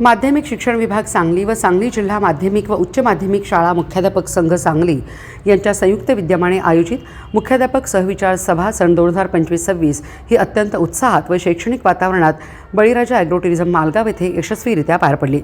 माध्यमिक शिक्षण विभाग सांगली व सांगली जिल्हा माध्यमिक व उच्च माध्यमिक शाळा मुख्याध्यापक संघ सांगली यांच्या संयुक्त विद्यमाने आयोजित मुख्याध्यापक सहविचार सभा सन दोन हजार पंचवीस सव्वीस ही अत्यंत उत्साहात व शैक्षणिक वातावरणात बळीराजा ॲग्रो टुरिझम मालगाव येथे यशस्वीरित्या पार पडली.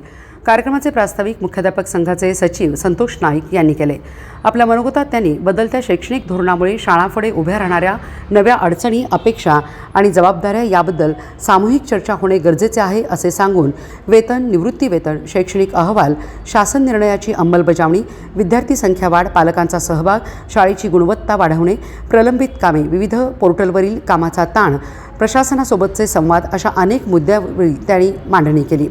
कार्यक्रमाचे प्रास्ताविक मुख्याध्यापक संघाचे सचिव संतोष नाईक यांनी केले. आपल्या मनोगतात त्यांनी बदलत्या शैक्षणिक धोरणामुळे शाळांपुढे उभ्या राहणाऱ्या नव्या अडचणी अपेक्षा आणि जबाबदाऱ्या याबद्दल सामूहिक चर्चा होणे गरजेचे आहे असे सांगून वेतन निवृत्तीवेतन शैक्षणिक अहवाल शासन निर्णयाची अंमलबजावणी विद्यार्थी संख्या वाढ पालकांचा सहभाग शाळेची गुणवत्ता वाढवणे प्रलंबित कामे विविध पोर्टलवरील कामाचा ताण प्रशासनासोबतचे संवाद अशा अनेक मुद्द्यावरील त्यांनी मांडणी केली.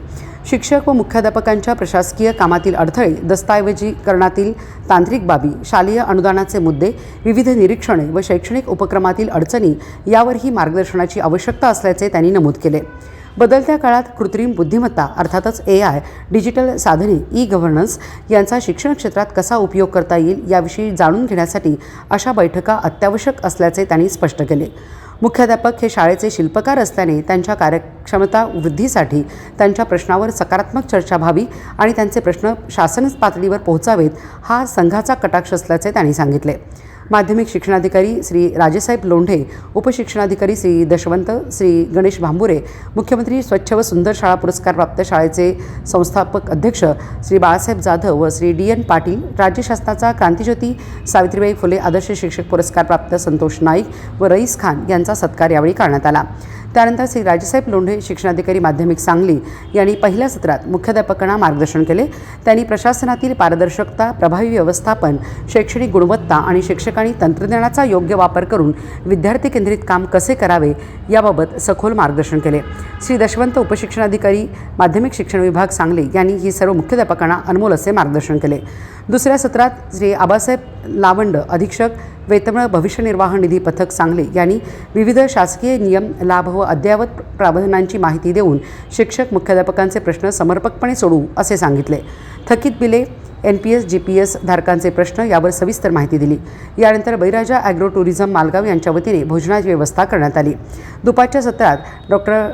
शिक्षक व मुख्याध्यापकांच्या प्रशासकीय कामातील अडथळे दस्तऐवजीकरणातील तांत्रिक बाबी शालेय अनुदानाचे मुद्दे विविध निरीक्षणे व शैक्षणिक उपक्रमातील अडचणी यावरही मार्गदर्शनाची आवश्यकता असल्याचे त्यांनी नमूद केले. बदलत्या काळात कृत्रिम बुद्धिमत्ता अर्थातच ए आय डिजिटल साधने ई गव्हर्नन्स यांचा शिक्षण क्षेत्रात कसा उपयोग करता येईल याविषयी जाणून घेण्यासाठी अशा बैठका अत्यावश्यक असल्याचे त्यांनी स्पष्ट केले. मुख्याध्यापक हे शाळेचे शिल्पकार असल्याने त्यांच्या कार्यक्षमता वृद्धीसाठी त्यांच्या प्रश्नावर सकारात्मक चर्चा व्हावी आणि त्यांचे प्रश्न शासन पातळीवर पोहोचावेत हा संघाचा कटाक्ष असल्याचे त्यांनी सांगितले. माध्यमिक शिक्षणाधिकारी श्री राजेसाहेब लोंढे उपशिक्षणाधिकारी श्री दशवंत श्री गणेश भांबुरे मुख्यमंत्री स्वच्छ व सुंदर शाळा पुरस्कारप्राप्त शाळेचे संस्थापक अध्यक्ष श्री बाळासाहेब जाधव व श्री डी एन पाटील राज्य शासनाचा क्रांतिज्योती सावित्रीबाई फुले आदर्श शिक्षक पुरस्कारप्राप्त संतोष नाईक व रईस खान यांचा सत्कार यावेळी करण्यात आला. त्यानंतर श्री राजेसाहेब लोंढे शिक्षणाधिकारी माध्यमिक सांगली यांनी पहिल्या सत्रात मुख्याध्यापकांना मार्गदर्शन केले. त्यांनी प्रशासनातील पारदर्शकता प्रभावी व्यवस्थापन शैक्षणिक गुणवत्ता आणि शिक्षकांनी तंत्रज्ञानाचा योग्य वापर करून विद्यार्थी केंद्रित काम कसे करावे याबाबत सखोल मार्गदर्शन केले. श्री दशवंत उपशिक्षणाधिकारी माध्यमिक शिक्षण विभाग सांगली यांनी ही सर्व मुख्याध्यापकांना अनमोल असे मार्गदर्शन केले. दुसऱ्या सत्रात श्री आबासाहेब लावंड अधीक्षक वेतन भविष्य निर्वाह निधी पथक सांगली यांनी विविध शासकीय नियम लाभ व अद्ययावत प्रावधानांची माहिती देऊन शिक्षक मुख्याध्यापकांचे प्रश्न समर्पकपणे सोडवू असे सांगितले. थकीत बिले N P S G P S धारकांचे प्रश्न यावर सविस्तर माहिती दिली. यानंतर बैराजा ॲग्रो टुरिझम मालगाव यांच्या वतीने भोजनाची व्यवस्था करण्यात आली. दुपारच्या सत्रात डॉक्टर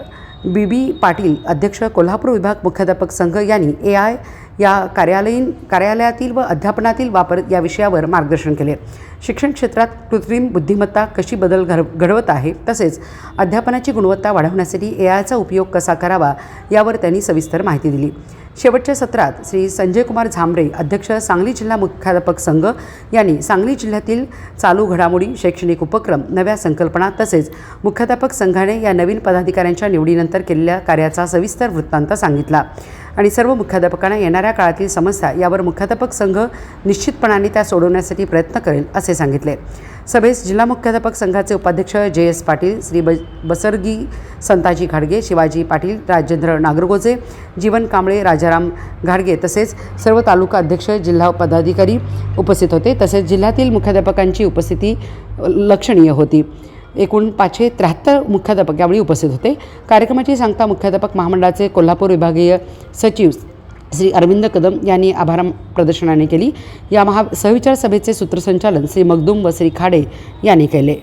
बी बी पाटील अध्यक्ष कोल्हापूर विभाग मुख्याध्यापक संघ यांनी ए आय या कार्यालयीन कार्यालयातील व अध्यापनातील वापर या विषयावर मार्गदर्शन केले. शिक्षण क्षेत्रात कृत्रिम बुद्धिमत्ता कशी बदल घड घडवत आहे तसेच अध्यापनाची गुणवत्ता वाढवण्यासाठी ए आयचा उपयोग कसा करावा यावर त्यांनी सविस्तर माहिती दिली. शेवटच्या सत्रात श्री संजय कुमार झांबरे अध्यक्ष सांगली जिल्हा मुख्याध्यापक संघ यांनी सांगली जिल्ह्यातील चालू घडामोडी शैक्षणिक उपक्रम नव्या संकल्पना तसेच मुख्याध्यापक संघाने या नवीन पदाधिकाऱ्यांच्या निवडीनंतर केलेल्या कार्याचा सविस्तर वृत्तांत सांगितला. आणि सर्व मुख्याध्यापकांना येणाऱ्या काळातील समस्या यावर मुख्याध्यापक संघ निश्चितपणाने त्या सोडवण्यासाठी प्रयत्न करेल असे सांगितले. सभेस जिल्हा मुख्याध्यापक संघाचे उपाध्यक्ष जे एस पाटील श्री ब बसरगी संताजी घाडगे शिवाजी पाटील राजेंद्र नागरगोजे जीवन कांबळे राजाराम घाडगे तसेच सर्व तालुका अध्यक्ष जिल्हा पदाधिकारी उपस्थित होते. तसेच जिल्ह्यातील मुख्याध्यापकांची उपस्थिती लक्षणीय होती. एकूण पाचशे त्र्याहत्तर मुख्याध्यापक यावेळी उपस्थित होते. कार्यक्रमाची सांगता मुख्याध्यापक महामंडळाचे कोल्हापूर विभागीय सचिव श्री अरविंद कदम यांनी आभार प्रदर्शनाने केली. या महा सहविचार सभेचे सूत्रसंचालन श्री मगदुम व श्री खाडे यांनी केले.